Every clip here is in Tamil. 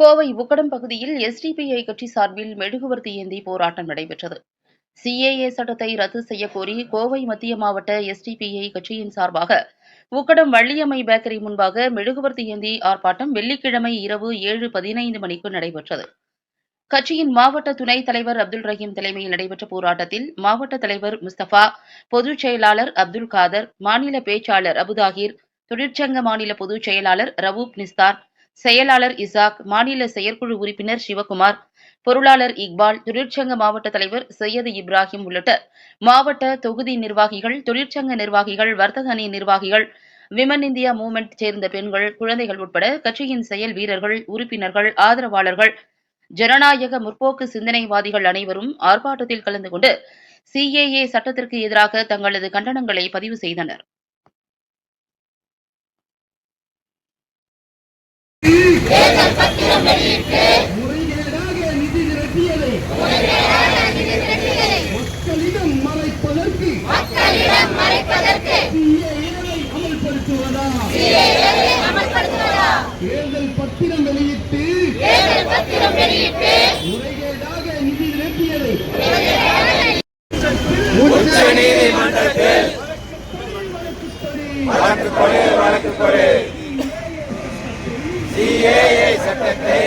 கோவை உக்கடம் பகுதியில் எஸ்டிபிஐ கட்சி சார்பில் மெழுகுவர்த்தி ஏந்தி போராட்டம் நடைபெற்றது. சிஏஏ சட்டத்தை ரத்து செய்யக்கோரி கோவை மத்திய மாவட்ட எஸ்டிபிஐ கட்சியின் சார்பாக உக்கடம் வள்ளியம்மை பேக்கரி முன்பாக மெழுகுவர்த்தி ஏந்தி ஆர்ப்பாட்டம் வெள்ளிக்கிழமை இரவு ஏழு பதினைந்து மணிக்கு நடைபெற்றது. கட்சியின் மாவட்ட துணைத் தலைவர் அப்துல் ரஹீம் தலைமையில் நடைபெற்ற போராட்டத்தில் மாவட்ட தலைவர் முஸ்தபா பொதுச் செயலாளர் அப்துல் காதர் மாநில பேச்சாளர் அபுதாகிர் தொழிற்சங்க மாநில பொதுச் செயலாளர் ரவூப் நிஸ்தார் செயலாளர் இசாக் மாநில செயற்குழு உறுப்பினர் சிவகுமார் பொருளாளர் இக்பால் தொழிற்சங்க மாவட்ட தலைவர் சையது இப்ராஹிம் உள்ளிட்ட மாவட்ட தொகுதி நிர்வாகிகள் தொழிற்சங்க நிர்வாகிகள் வர்த்தக அணி நிர்வாகிகள் விமன் இந்தியா மூவ்மெண்ட் சேர்ந்த பெண்கள் குழந்தைகள் உட்பட கட்சியின் செயல் வீரர்கள் உறுப்பினர்கள் ஆதரவாளர்கள் ஜனநாயக முற்போக்கு சிந்தனைவாதிகள் அனைவரும் ஆர்ப்பாட்டத்தில் கலந்து கொண்டு சிஏஏ சட்டத்திற்கு எதிராக தங்களது கண்டனங்களை பதிவு செய்தனர். முறைகேடாக நிதி திரட்டியதை மக்களிடம் மறைப்பதற்கு அமல்படுத்துவதா? தேர்தல் பத்திரம் வெளியிட்டு முறைகேடாக நிதி திரட்டியதை உச்ச நீதிமன்றத்தில் சிஏஏ சட்டத்தை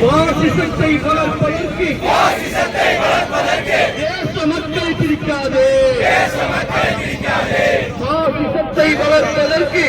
பாசிசத்தை வளர்ப்பதற்கு தேச மக்களை பிரிக்காது. பாசிசத்தை வளர்ப்பதற்கு